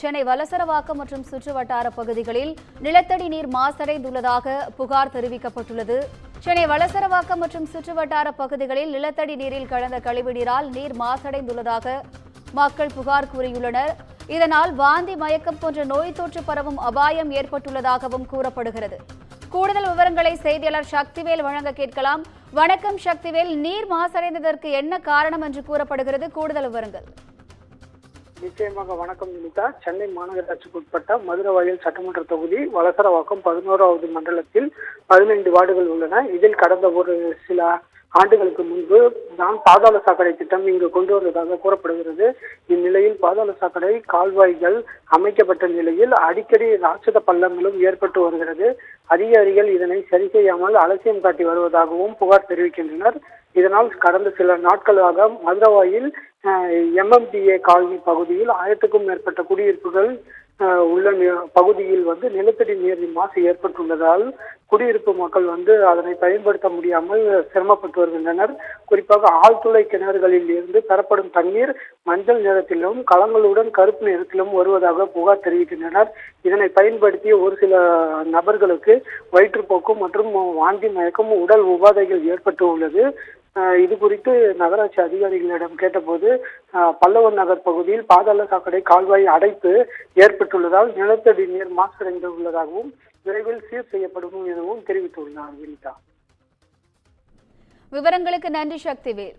சென்னை வலசரவாக்கம் மற்றும் சுற்றுவட்டார பகுதிகளில் நிலத்தடி நீர் மாசடைந்துள்ளதாக புகார் தெரிவிக்கப்பட்டுள்ளது. சென்னை வலசரவாக்கம் மற்றும் சுற்றுவட்டார பகுதிகளில் நிலத்தடி நீரில் கலந்த கழிவுநீரால் நீர் மாசடைந்துள்ளதாக மக்கள் புகார் கூறியுள்ளனர். இதனால் வாந்தி மயக்கம் போன்ற நோய் தொற்று பரவும் அபாயம் ஏற்பட்டுள்ளதாகவும் கூறப்படுகிறது. கூடுதல் விவரங்களை செய்தியாளர் சக்திவேல் வழங்க கேட்கலாம். வணக்கம் சக்திவேல் நீர் மாசடைந்ததற்கு என்ன காரணம் என்று கூறப்படுகிறது. கூடுதல் விவரங்கள். நிச்சயமாக வணக்கம் வினிதா சென்னை மாநகராட்சிக்கு உட்பட்ட மதுரவாயல் சட்டமன்ற தொகுதி வலசரவாக்கம் பதினோராவது மண்டலத்தில் பதினைந்து வார்டுகள் உள்ளன. இதில் கடந்த ஒரு சில ஆண்டுகளுக்கு முன்பு தான் பாதாள சாக்கடை திட்டம் இங்கு கொண்டு வந்ததாக கூறப்படுகிறது. இந்நிலையில் பாதாள சாக்கடை கால்வாய்கள் அமைக்கப்பட்ட நிலையில் அடிக்கடி ராட்சத பள்ளங்களும் ஏற்பட்டு வருகிறது. அதிகாரிகள் இதனை சரி செய்யாமல் அலட்சியம் காட்டி வருவதாகவும் புகார் தெரிவிக்கின்றனர். இதனால் கடந்த சில நாட்களாக மதுரவாயில் எம்எம்டிஏ காலனி பகுதியில் ஆயிரத்துக்கும் மேற்பட்ட குடியிருப்புகள் உள்ள பகுதியில் வந்து நிலத்தடி நீரின் மாசு ஏற்பட்டுள்ளதால் குடியிருப்பு மக்கள் வந்து அதனை பயன்படுத்த முடியாமல் சிரமப்பட்டு வருகின்றனர் குறிப்பாக ஆழ்துளை கிணறுகளில் இருந்து பெறப்படும் தண்ணீர் மஞ்சள் நிறத்திலும் களங்களுடன் கருப்பு நிறத்திலும் வருவதாக புகார் தெரிவிக்கின்றனர். இதனை பயன்படுத்திய ஒரு சில நபர்களுக்கு வயிற்றுப்போக்கு மற்றும் வாந்தி மயக்கம் உடல் உபாதைகள் ஏற்பட்டு உள்ளது. இது குறித்து நகராட்சி அதிகாரிகளிடம் கேட்டபோது பல்லவன் நகர் பகுதியில் பாதாள சாக்கடை கால்வாய் அடைப்பு ஏற்பட்டுள்ளதால் நிலத்தடி நீர் மாசடைந்து உள்ளதாகவும் விரைவில் சீர் செய்யப்படும் எனவும் தெரிவித்துள்ளார் வினிதா. விவரங்களுக்கு நன்றி சக்திவேல்.